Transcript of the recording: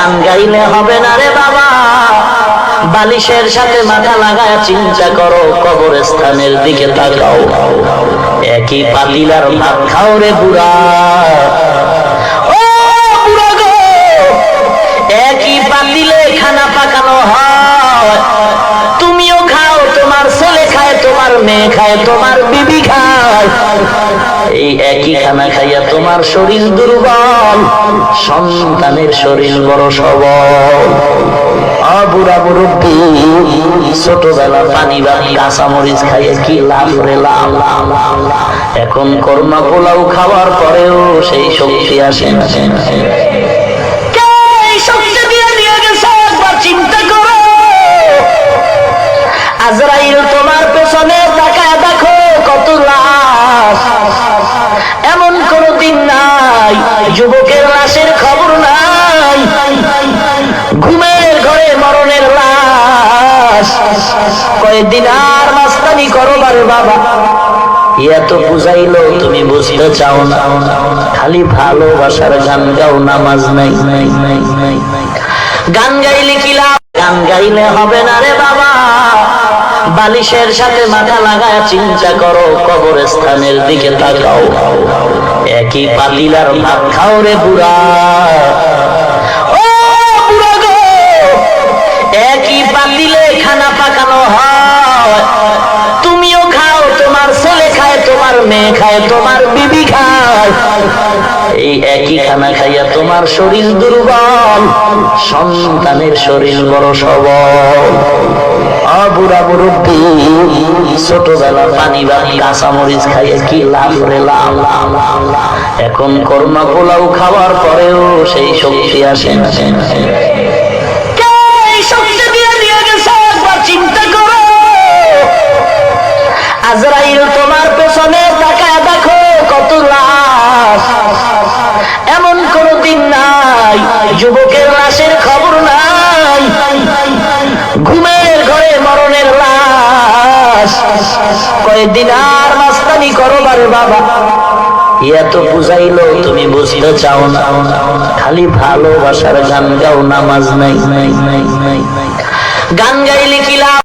গান গাইলে হবে না রে বাবা। বালিশের সাথে মাথা লাগায় চিন্তা করো, কবরস্থানের দিকে তাকাও। একই পাতিলার ভাত খাও রে বুড়া। একই পাতিলে খানা পাকানো হয়। তুমিও খাও, তোমার ছেলে খায়, তোমার মেয়ে খায়, তোমার বিবি খায়। এই একই খানা খাইয়া তোমার শরীর দুর্বল, সন্তানের শরীর বড় সবল। বুড়া মুরব্বী ছোটবেলা পানি বা কাঁচা মরিচ খাইয়ে কি লাভ রে লাভ? এখন কর্মা পোলাও খাওয়ার পরেও সেই শক্তি আসে না। ঘুমের ঘরে মরণের লাশ। কয়েকদিন আর মাস্তানি করো বারে বাবা। এত বুঝাইলো, তুমি বুঝতে চাও না। খালি ভালোবাসার গান গাও, নামাজ নাই। নাই গান গাইলে কি লাভ? গান গাইলে হবে না রে বাবা। বালিশের সাথে মাথা লাগায় চিন্তা করো, কবরস্থানের দিকে তাকাও। একই পাতিলার ভাত খাও রে বুড়া। পাতিলে খানা পাকানো হয়। তুমিও খাও, তোমার ছেলে খায়, তোমার মেয়ে খায়, তোমার বিবি খায়। এই একই খানা খাইয়া তোমার শরীর দুর্বল, সন্তানের শরীর বড় সবল। বুড়া মুরব্বী ছোটবেলা পানি বা কাঁচা মরিচ খাইয়ে কি লাভ রে লাভ? এখন কর্মা পোলাও খাওয়ার পরেও সেই শক্তি আসে না। আর মাস্তানি করো বারে বাবা। এত বুঝাইলো, তুমি বুঝতে চাও না। খালি ভালোবাসার গান গাও, নামাজ নাই। গান গাইলে কি লাভ?